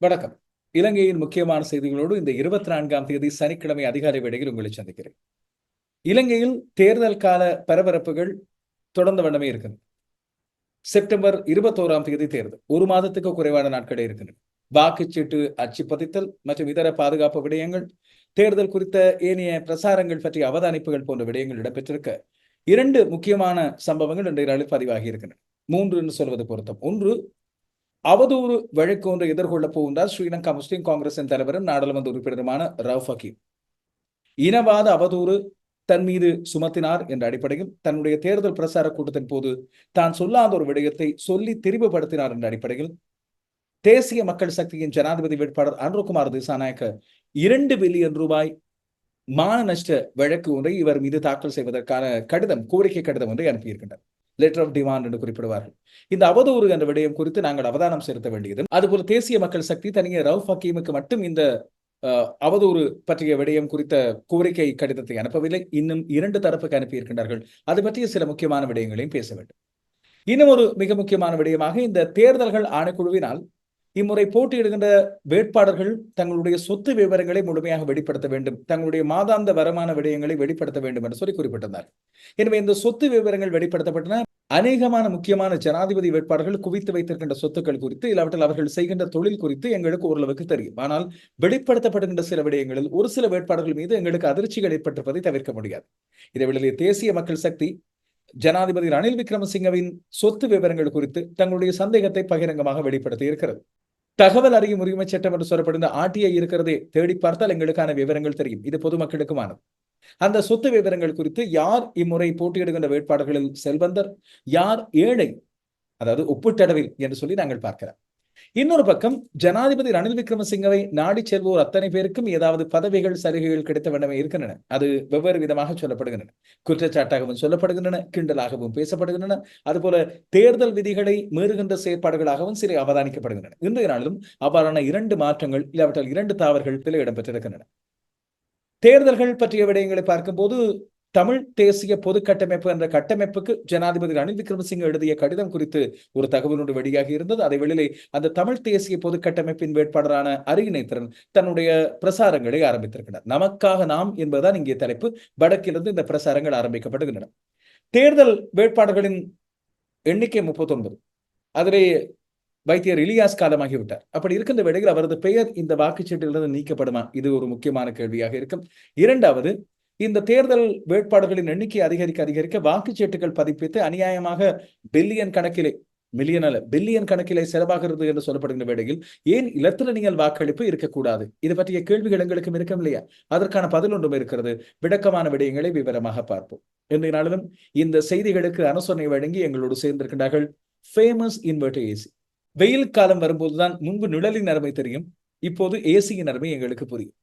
வணக்கம். இலங்கையின் முக்கியமான செய்திகளோடு இந்த இருபத்தி நான்காம் தேதி சனிக்கிழமை அதிகாலை வேளையில் உங்களை சந்திக்கிறேன். இலங்கையில் தேர்தல் கால பரபரப்புகள் தொடர்ந்த வண்ணமே இருக்குது செப்டம்பர் இருபத்தோராம் தேதி தேர்தல். ஒரு மாதத்துக்கு குறைவான நாட்களே இருக்கின்றன. வாக்குச்சீட்டு அச்சு பதித்தல் மற்றும் இதர பாதுகாப்பு விடயங்கள் தேர்தல் குறித்த ஏனைய பிரசாரங்கள் பற்றிய அவதானிப்புகள் போன்ற விடயங்கள் இடம்பெற்றிருக்க இரண்டு முக்கியமான சம்பவங்கள் இன்றைய நாளில் பதிவாகி இருக்கின்றன. மூன்று என்று சொல்வது பொருத்தம். ஒன்று அவதூறு வழக்கு ஒன்று எதிர்கொள்ளப் போகின்றார் ஸ்ரீலங்கா முஸ்லிம் காங்கிரசின் தலைவரும் நாடாளுமன்ற உறுப்பினருமான ரவ் ஹக்கீம் இனவாத அவதூறு தன் மீது சுமத்தினார் என்ற அடிப்படையில் தன்னுடைய தேர்தல் பிரசார கூட்டத்தின் போது தான் சொல்லாத ஒரு விடயத்தை சொல்லி திரிவுபடுத்தினார் என்ற அடிப்படையில் தேசிய மக்கள் சக்தியின் ஜனாதிபதி வேட்பாளர் அன்ருகுமார் திசாநாயக்க இரண்டு பில்லியன் ரூபாய் மான நஷ்ட வழக்கு ஒன்றை இவர் மீது தாக்கல் செய்வதற்கான கடிதம் கோரிக்கை கடிதம் ஒன்றை அனுப்பியிருக்கின்றனர் லெட்டர் ஆஃப் டிமாண்ட் என்று குறிப்பிடுவார்கள். இந்த அவதூறு என்ற விடயம் குறித்து நாங்கள் அவதானம் செலுத்த வேண்டியது. அதுபோல தேசிய மக்கள் சக்தி தனியே ரவுஃப் ஹக்கீமுக்கு மட்டும் இந்த அவதூறு பற்றிய விடயம் குறித்த கோரிக்கை கடிதத்தை அனுப்பவில்லை. இன்னும் இரண்டு தரப்புக்கு அனுப்பியிருக்கின்றார்கள். அது பற்றிய சில முக்கியமான விடயங்களையும் பேச வேண்டும். இன்னும் ஒரு மிக முக்கியமான விடயமாக இந்த தேர்தல்கள் ஆணைக்குழுவினால் இம்முறை போட்டியிடுகின்ற வேட்பாளர்கள் தங்களுடைய சொத்து விவரங்களை முழுமையாக வெளிப்படுத்த வேண்டும். தங்களுடைய மாதாந்த வருமான விடயங்களை வெளிப்படுத்த வேண்டும் என்று சொல்லி குறிப்பிட்டிருந்தார். எனவே இந்த சொத்து விவரங்கள் வெளிப்படுத்தப்பட்டன. அநேகமான முக்கியமான ஜனாதிபதி வேட்பாளர்கள் குவித்து வைத்திருக்கின்ற சொத்துக்கள் குறித்து இல்லாவற்றில் அவர்கள் செய்கின்ற தொழில் குறித்து எங்களுக்கு ஓரளவுக்கு தெரியும். ஆனால் வெளிப்படுத்தப்படுகின்ற சில விடயங்களில் ஒரு சில வேட்பாளர்கள் மீது எங்களுக்கு அதிர்ச்சிகள் ஏற்பட்டிருப்பதை தவிர்க்க முடியாது. இதை தேசிய மக்கள் சக்தி ஜனாதிபதி ரணில் விக்ரமசிங்கவின் சொத்து விவரங்கள் குறித்து தங்களுடைய சந்தேகத்தை பகிரங்கமாக வெளிப்படுத்தி இருக்கிறது. தகவல் அறியும் உரிமை சட்டம் என்று சொல்லப்படுகிற ஆர்டிஐ இருக்கிறதே தேடி பார்த்தால் எங்களுக்கான விவரங்கள் தெரியும். இது பொதுமக்களுக்குமானது. அந்த சொத்து விவரங்கள் குறித்து யார் இம்முறை போட்டியிடுகின்ற வேட்பாளர்களில் செல்வந்தர்? யார் ஏழை? அதாவது ஒப்பீட்டளவில் என்று சொல்லி நாங்கள் பார்க்கிறோம். இன்னொரு பக்கம் ஜனாதிபதி ரணில் விக்ரமசிங்கவை நாடி செல்வோர் அத்தனை பேருக்கும் ஏதாவது பதவிகள் சலுகைகள் கிடைத்த வேண்டுமே இருக்கின்றன. அது வெவ்வேறு விதமாக சொல்லப்படுகின்றன. குற்றச்சாட்டாகவும் சொல்லப்படுகின்றன கிண்டலாகவும் பேசப்படுகின்றன. அதுபோல தேர்தல் விதிகளை மீறுகின்ற செயற்பாடுகளாகவும் சில அவதானிக்கப்படுகின்றன. இன்றைய நாளிலும் அவ்வாறான இரண்டு மாற்றங்கள் இல்லாவிட்டால் இரண்டு தாவர்கள் பில இடம்பெற்றிருக்கின்றன. தேர்தல்கள் பற்றிய விடயங்களை பார்க்கும்போது தமிழ் தேசிய பொது கட்டமைப்பு என்ற கட்டமைப்புக்கு ஜனாதிபதி ரணில் விக்ரமசிங்க எழுதிய கடிதம் குறித்து ஒரு தகவல் ஒன்று வெளியாகி இருந்தது. அதை வெளியிலே அந்த தமிழ் தேசிய பொது கட்டமைப்பின் வேட்பாளரான அருகிணைத்திறன் தன்னுடைய பிரசாரங்களை ஆரம்பித்திருக்கிறார். நமக்காக நாம் என்பதுதான் இங்கே தலைப்பு. வடக்கிலிருந்து இந்த பிரசாரங்கள் ஆரம்பிக்கப்படுகின்றன. தேர்தல் வேட்பாளர்களின் எண்ணிக்கை முப்பத்தொன்பது. அதிலே வைத்தியர் இலியாஸ் காலமாகிவிட்டார். அப்படி இருக்கின்ற வேளையில் அவரது பெயர் இந்த வாக்குச்சீட்டிலிருந்து நீக்கப்படுமா? இது ஒரு முக்கியமான கேள்வியாக இருக்கும். இரண்டாவது இந்த தேர்தல் வேட்பாளர்களின் எண்ணிக்கை அதிகரிக்க அதிகரிக்க வாக்குச்சீட்டுகள் பதிப்பித்து அநியாயமாக பில்லியன் கணக்கிலே மில்லியன் அல்ல பில்லியன் கணக்கிலே செலவாகிறது என்று சொல்லப்படுகின்ற வேளையில் ஏன் இலத்திரனியல் வாக்களிப்பு இருக்கக்கூடாது? இது பற்றிய கேள்விகள் எங்களுக்கும் இருக்கும் இல்லையா? அதற்கான பதில் ஒன்றும் இருக்கிறது. விளக்கமான விடயங்களை விவரமாக பார்ப்போம். இன்றைய நாளிலும் இந்த செய்திகளுக்கு அனுசரணை வழங்கி எங்களோடு சேர்ந்திருக்கின்றார்கள் ஃபேமஸ் இன்வெர்டர் ஏசி வெயில் காலம் வரும்போதுதான் முன்பு நிழலின் அருமை தெரியும் இப்போது ஏசியின் அருமை எங்களுக்கு புரியும்.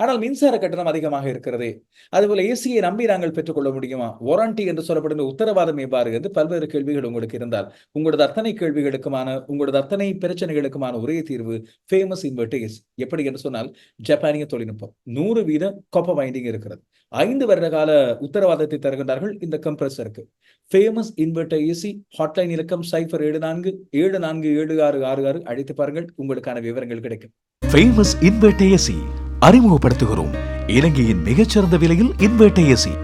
ஆனால் மின்சார கட்டணம் அதிகமாக இருக்கிறது. அதுபோல ஏசியை நம்பி நாங்கள் பெற்றுக்கொள்ள முடியுமா? வாரண்டி என்று சொல்லப்படுகிற உத்தரவாதம் எவ்வாறு என்று பல்வேறு கேள்விகள் உங்களுக்கு இருந்தால் உங்களது அத்தனை கேள்விகளுக்குமான உங்களது அத்தனை பிரச்சனைகளுக்குமான ஒரே தீர்வு ஃபேமஸ் இன்வெர்டேஸ் எப்படி என்று சொன்னால் ஜப்பானிய தொழில்நுட்பம். நூறு வீத கொப்ப வைண்டிங் இருக்கிறது. ஐந்து வருட கால உத்தரவாதத்தை தருகின்றார்கள் இந்த கம்ப்ரஸருக்கு ஃபேமஸ் இன்வெர்டர் ஏசி ஹாட்லைன் இலக்கம் சைஃபர் ஏழு நான்கு ஏழு நான்கு ஏழு ஆறு ஆறு ஆறு அழைத்து பாருங்கள் உங்களுக்கான விவரங்கள் கிடைக்கும். ஃபேமஸ் இன்வெர்டர் ஏசி அறிமுகப்படுத்துகிறோம். இலங்கையின் மிகச்சிறந்த விலையில் இன்வெர்டர் ஏசி.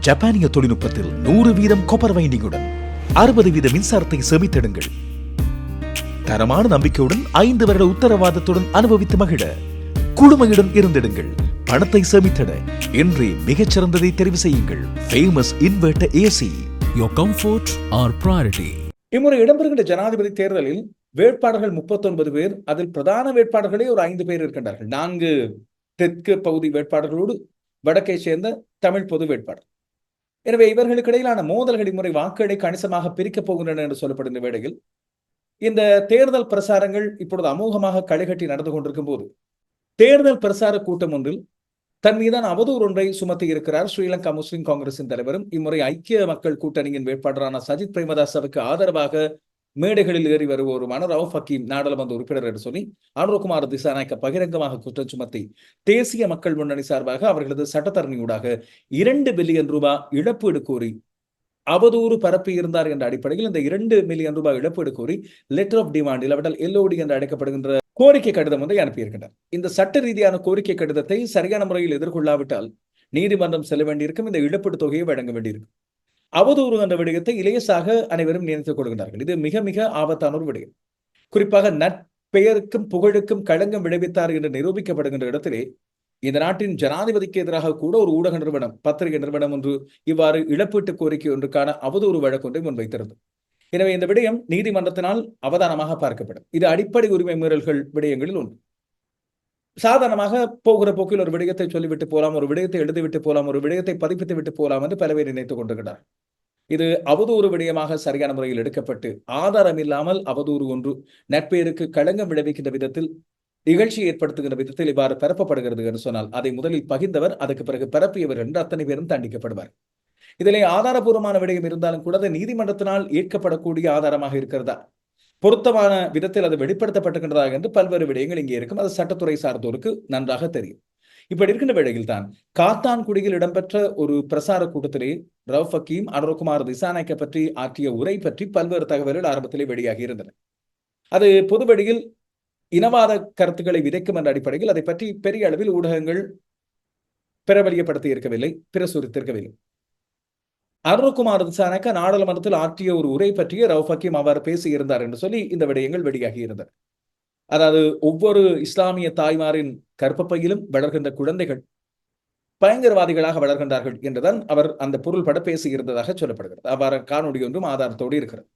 ஜப்பானிய தொழில்நுட்பத்தில் நூறு வீதம் கொப்பர் வைண்டிங்குடன் அறுபது வீத மின்சாரத்தை சேமித்திடுங்கள். தரமான நம்பிக்கையுடன் ஐந்து வருட உத்தரவாதத்துடன் அனுபவித்து மகிழ. குழுமையுடன் இருந்திடுங்கள். பணத்தை சேமித்திட இன்றே மிகச்சிறந்ததை தெரிவு செய்யுங்கள். Famous inverter AC Your comfort our priority. இம்முறை இடம்பெறுகின்ற ஜனாதிபதி தேர்தலில் வேட்பாளர்கள் முப்பத்தொன்பது பேர் அதில் பிரதான வேட்பாளர்களே ஒரு ஐந்து பேர் இருக்கின்றார்கள். நான்கு தெற்கு பகுதி வேட்பாளர்களோடு வடக்கை சேர்ந்த தமிழ் பொது வேட்பாளர். எனவே இவர்களுக்கு இடையிலான மோதல்கள் இம்முறை வாக்குகளை கணிசமாக பிரிக்கப் போகின்றன என்று சொல்லப்படுகின்ற வேளையில் இந்த தேர்தல் பிரசாரங்கள் இப்பொழுது அமோகமாக களைகட்டி நடந்து கொண்டிருக்கும் போது தேர்தல் பிரசார கூட்டம் ஒன்றில் தன் மீதான அவதூறு ஒன்றை சுமத்தி இருக்கிறார் ஸ்ரீலங்கா முஸ்லிம் காங்கிரசின் தலைவரும். இம்முறை ஐக்கிய மக்கள் கூட்டணியின் வேட்பாளரான சஜித் பிரேமதாசவுக்கு ஆதரவாக மேடைகளில் ஏறி வருவோருமான ரவுஃப் ஹக்கீம் நாடாளுமன்ற உறுப்பினர் என்று சொல்லி அனுரகுமார் திசாநாயக்க பகிரங்கமாக குற்றம் சுமத்தி தேசிய மக்கள் முன்னணி சார்பாக அவர்களது சட்டத்தரணியூடாக இரண்டு பில்லியன் ரூபாய் இழப்பீடு கோரி அவதூறு பரப்பி இருந்தார் என்ற அடிப்படையில் இந்த இரண்டு மில்லியன் ரூபாய் இழப்பீடு கோரி லெட்டர் ஆஃப் டிமாண்ட் இல்லாவிட்டால் எல்ஓடி என்று அழைக்கப்படுகின்ற கோரிக்கை கடிதம் ஒன்றை அனுப்பியிருக்கின்றனர். இந்த சட்ட ரீதியான கோரிக்கை கடிதத்தை சரியான முறையில் எதிர்கொள்ளாவிட்டால் நீதிமன்றம் செல்ல வேண்டியிருக்கும். இந்த இழப்பீடு தொகையை வழங்க வேண்டியிருக்கும். அவதூறு என்ற விடயத்தை இலேசாக அனைவரும் நினைத்துக் கொள்கிறார்கள். இது மிக மிக ஆபத்தான ஒரு விடயம். குறிப்பாக நற்பெயருக்கும் புகழுக்கும் களங்கம் விளைவித்தார் என்று நிரூபிக்கப்படுகின்ற இடத்திலே இந்த நாட்டின் ஜனாதிபதிக்கு எதிராக கூட ஒரு ஊடக நிறுவனம் பத்திரிகை நிறுவனம் ஒன்று இவ்வாறு இழப்பீட்டு கோரிக்கை ஒன்றுக்கான அவதூறு வழக்கு ஒன்றை முன்வைத்திருந்தது. எனவே இந்த விடயம் நீதிமன்றத்தினால் அவதானமாக பார்க்கப்படும். இது அடிப்படை உரிமை மீறல்கள் விடயங்களில் ஒன்று. சாதாரணமாக போகிற போக்கில் ஒரு விடயத்தை சொல்லிவிட்டு போலாம் ஒரு விடயத்தை எழுதிவிட்டு போலாம் ஒரு விடயத்தை பதிப்பித்து விட்டு போலாம் என்று பல பேர் நினைத்துக் கொண்டிருக்கிறார். இது அவதூறு விடயமாக சரியான முறையில் எடுக்கப்பட்டு ஆதாரம் இல்லாமல் அவதூறு ஒன்று நட்பேருக்கு களங்கம் விளைவிக்கின்ற விதத்தில் நிகழ்ச்சி ஏற்படுத்துகின்ற விதத்தில் இவ்வாறு பரப்பப்படுகிறது என்று சொன்னால் அதை முதலில் பகிர்ந்தவர் அதுக்கு பிறகு பரப்பியவர் என்று அத்தனை பேரும் தண்டிக்கப்படுவார். இதிலே ஆதாரபூர்வமான விடயம் இருந்தாலும் கூட அது நீதிமன்றத்தினால் ஏற்கப்படக்கூடிய ஆதாரமாக இருக்கிறதா? பொருத்தமான விதத்தில் அது வெளிப்படுத்தப்பட்டிருக்கின்றதாக என்று பல்வேறு விடயங்கள் இங்கே இருக்கும். அது சட்டத்துறை சார்ந்தோருக்கு நன்றாக தெரியும். இப்படி இருக்கின்ற வேளையில் தான் காத்தான்குடியில் இடம்பெற்ற ஒரு பிரசார கூட்டத்திலே ரவ் ஃபக்கீம் அனுரகுமார் திசாநாயக்க பற்றி ஆற்றிய உரை பற்றி பல்வேறு தகவல்கள் ஆரம்பத்திலே வெளியாகி இருந்தன. அது பொதுவெளியில் இனவாத கருத்துக்களை விதைக்கும் என்ற அடிப்படையில் அதை பற்றி பெரிய அளவில் ஊடகங்கள் பிரபலியப்படுத்தி இருக்கவில்லை பிரசுரித்திருக்கவில்லை. அருண்குமார் திசானக்க நாடாளுமன்றத்தில் ஆற்றிய ஒரு உரை பற்றிய ரவ் ஃபக்கீம் அவர் பேசியிருந்தார் என்று சொல்லி இந்த விடயங்கள் வெளியாகி இருந்தன அதாவது ஒவ்வொரு இஸ்லாமிய தாய்மாரின் கற்பப்பையிலும் வளர்கின்ற குழந்தைகள் பயங்கரவாதிகளாக வளர்கின்றார்கள் என்றுதான் அவர் அந்த பொருள் பட பேசியிருந்ததாக சொல்லப்படுகிறது. அவ்வாறு காணொலி ஒன்றும் ஆதாரத்தோடு இருக்கிறது.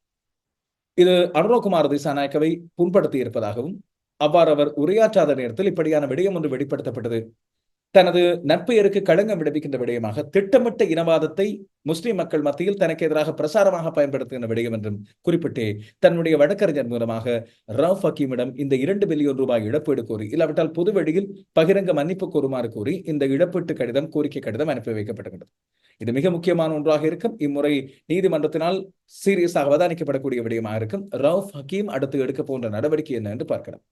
இது அனுரகுமார் திசாநாயக்கவை புண்படுத்தி இருப்பதாகவும் அவ்வாறு அவர் உரையாற்றாத நேரத்தில் இப்படியான விடயம் ஒன்று வெளிப்படுத்தப்பட்டது தனது நற்பெயருக்கு களங்கம் விடுவிக்கின்ற விடயமாக திட்டமிட்ட இனவாதத்தை முஸ்லிம் மக்கள் மத்தியில் தனக்கு எதிராக பிரசாரமாக பயன்படுத்துகின்ற விடயம் என்றும் குறிப்பிட்டே தன்னுடைய வழக்கறிஞர் மூலமாக ரவ் ஹக்கீமிடம் இந்த இரண்டு பில்லியன் ரூபாய் இழப்பீடு கோரி இல்லாவிட்டால் பொதுவெளியில் பகிரங்க மன்னிப்பு கோருமாறு கூறி இந்த இழப்பீட்டு கடிதம் கோரிக்கை கடிதம் அனுப்பி வைக்கப்படுகிறது இது மிக முக்கியமான ஒன்றாக இருக்கும். இம்முறை நீதிமன்றத்தினால் சீரியஸாக அவதானிக்கப்படக்கூடிய விடயமாக இருக்கும். ரவ் ஹக்கீம் அடுத்து எடுக்க போன்ற நடவடிக்கை என்ன என்று பார்க்கலாம்.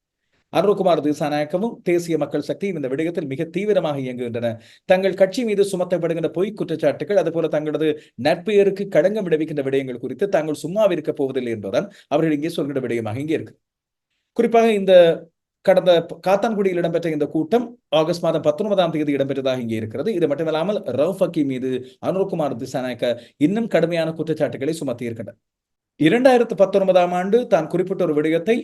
அருண்குமார் திசாநாயக்கவும் தேசிய மக்கள் சக்தியும் இந்த விடயத்தில் மிக தீவிரமாக இயங்குகின்றன. தங்கள் கட்சி மீது சுமத்தப்படுகின்ற பொய் குற்றச்சாட்டுகள் அதுபோல தங்களது நட்பெயருக்கு களங்கம் விளைவிக்கின்ற விடயங்கள் குறித்து தாங்கள் சும்மாவிருக்க போவதில்லை என்பதுதான் அவர்கள் இங்கே சொல்கின்ற விடயமாக இங்கே இருக்கு. குறிப்பாக இந்த கடந்த காத்தான்குடியில் இடம்பெற்ற இந்த கூட்டம் ஆகஸ்ட் மாதம் பத்தொன்பதாம் தேதி இடம்பெற்றதாக இங்கே இருக்கிறது. இது மட்டுமில்லாமல் ரவ் மீது அனுர்குமார் திசாநாயக்க இன்னும் கடுமையான குற்றச்சாட்டுகளை சுமத்தி இருக்கின்றனர் இரண்டாயிரத்து பத்தொன்பதாம் ஆண்டு தான் குறிப்பிட்ட ஒரு விடயத்தை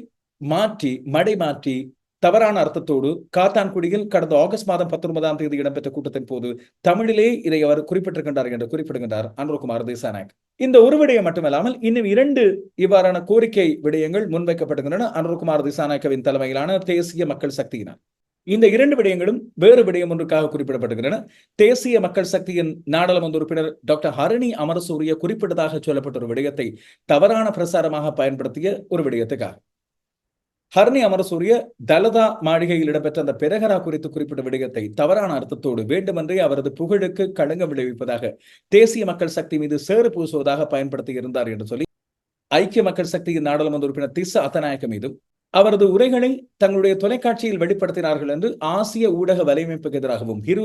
மாற்றி மடை மாற்றி தவறான அர்த்தத்தோடு காத்தான்குடியில் கடந்த ஆகஸ்ட் மாதம் பத்தொன்பதாம் தேதி இடம்பெற்ற கூட்டத்தின் போது தமிழிலே இதை அவர் குறிப்பிட்டிருக்கின்றார் என்று குறிப்பிடுகின்றார் அனுர்குமார் தேசாநாயக். இந்த ஒரு விடயம் மட்டுமல்லாமல் இன்னும் இரண்டு இவ்வாறான கோரிக்கை விடயங்கள் முன்வைக்கப்படுகின்றன. அனுர்குமார் திசாநாயக்கவின் தலைமையிலான தேசிய மக்கள் சக்தியினர். இந்த இரண்டு விடயங்களும் வேறு விடயம் ஒன்றுக்காக குறிப்பிடப்படுகின்றன. தேசிய மக்கள் சக்தியின் நாடாளுமன்ற உறுப்பினர் டாக்டர் ஹரணி அமரசூரிய குறிப்பிட்டதாக சொல்லப்பட்ட ஒரு விடயத்தை தவறான பிரசாரமாக பயன்படுத்திய ஒரு விடயத்துக்காக. ஹர்னி அமரசூரிய தலதா மாளிகையில் இடம்பெற்ற அந்த பெரகரா குறித்து குறிப்பிட்ட விடயத்தை தவறான அர்த்தத்தோடு வேண்டுமென்றே அவரது புகழுக்கு களங்கம் விளைவிப்பதாக தேசிய மக்கள் சக்தி மீது சேறு பூசுவதாக பயன்படுத்தி இருந்தார் என்று சொல்லி ஐக்கிய மக்கள் சக்தியின் நாடாளுமன்ற உறுப்பினர் திச அத்தநாயக்க மீதும் அவரது உரைகளை தங்களுடைய தொலைக்காட்சியில் வெளிப்படுத்தினார்கள் என்று ஆசிய ஊடக வலையமைப்புக்கு எதிராகவும் இரு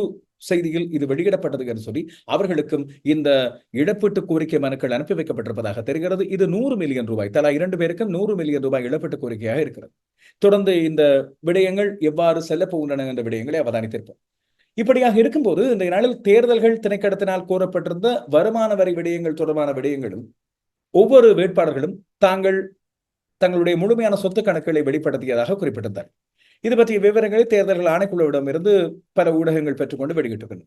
செய்தியில் இது வெளியிடப்பட்டது என்று சொல்லி அவர்களுக்கும் இந்த இழப்பீட்டு கோரிக்கை மனுக்கள் அனுப்பி வைக்கப்பட்டிருப்பதாக தெரிகிறது. இது நூறு மில்லியன் ரூபாய் தலா இரண்டு பேருக்கும் நூறு மில்லியன் ரூபாய் இழப்பீட்டு கோரிக்கையாக இருக்கிறது. தொடர்ந்து இந்த விடயங்கள் எவ்வாறு செல்ல போகின்றன என்ற விடயங்களை அவதானித்திருப்போம். இப்படியாக இருக்கும்போது இந்த நாளில் தேர்தல்கள் திணைக்கடத்தினால் கோரப்பட்டிருந்த வருமான வரி விடயங்கள் தொடர்பான விடயங்களும் ஒவ்வொரு வேட்பாளர்களும் தாங்கள் தங்களுடைய முழுமையான சொத்து கணக்குகளை வெளிப்படுத்தியதாக குறிப்பிட்டிருந்தார். இது பற்றிய விவரங்களை தேர்தல்கள் ஆணைக்குழுவிடமிருந்து பல ஊடகங்கள் பெற்றுக்கொண்டு வெளியிட்டுள்ளன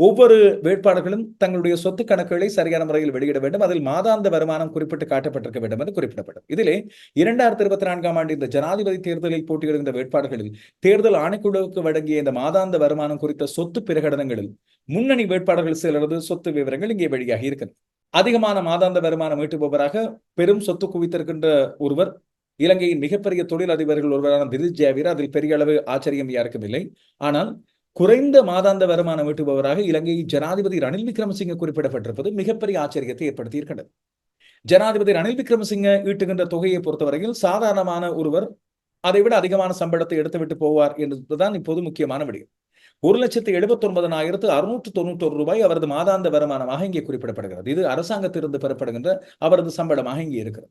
ஒவ்வொரு வேட்பாளர்களும் தங்களுடைய சொத்து கணக்குகளை சரியான முறையில் வெளியிட வேண்டும். அதில் மாதாந்த வருமானம் குறிப்பிட்டு காட்டப்பட்டிருக்க வேண்டும் என்று குறிப்பிடப்படும். இதிலே இரண்டாயிரத்தி இருபத்தி நான்காம் ஆண்டு இந்த ஜனாதிபதி தேர்தலில் போட்டியிடுகின்ற வேட்பாளர்களில் தேர்தல் ஆணைக்குழுவுக்கு வழங்கிய இந்த மாதாந்த வருமானம் குறித்த சொத்து பிரகடனங்களில் முன்னணி வேட்பாளர்கள் சிலரது சொத்து விவரங்கள் இங்கே வெளியாகி இருக்கிறது அதிகமான மாதாந்த வருமானம் ஈட்டுபவராக பெரும் சொத்து குவித்திருக்கின்ற ஒருவர் இலங்கையின் மிகப்பெரிய தொழில் அதிபர்கள் ஒருவரான திரிஜ் ஜாவீர் அதில் பெரிய அளவு ஆச்சரியம் யாருக்கும் இல்லை ஆனால் குறைந்த மாதாந்த வருமானம் ஈட்டுபவராக இலங்கை ஜனாதிபதி ரணில் விக்ரமசிங்க குறிப்பிடப்பட்டிருப்பது மிகப்பெரிய ஆச்சரியத்தை ஏற்படுத்தியிருக்கின்றது. ஜனாதிபதி ரணில் விக்ரமசிங்க ஈட்டுகின்ற தொகையை பொறுத்தவரையில் சாதாரணமான ஒருவர் அதை விட அதிகமான சம்பளத்தை எடுத்துவிட்டு போவார் என்பதுதான் இப்போது முக்கியமான விடயம். ஒரு லட்சத்து எழுபத்தி ஒன்பதனாயிரத்து அறுநூற்று தொண்ணூற்றொரு ரூபாய் அவரது மாதாந்த வருமானமாக இங்கே குறிப்பிடப்படுகிறது. இது அரசாங்கத்திலிருந்து பெறப்படுகின்ற அவரது சம்பளமாக இங்கே இருக்கிறது.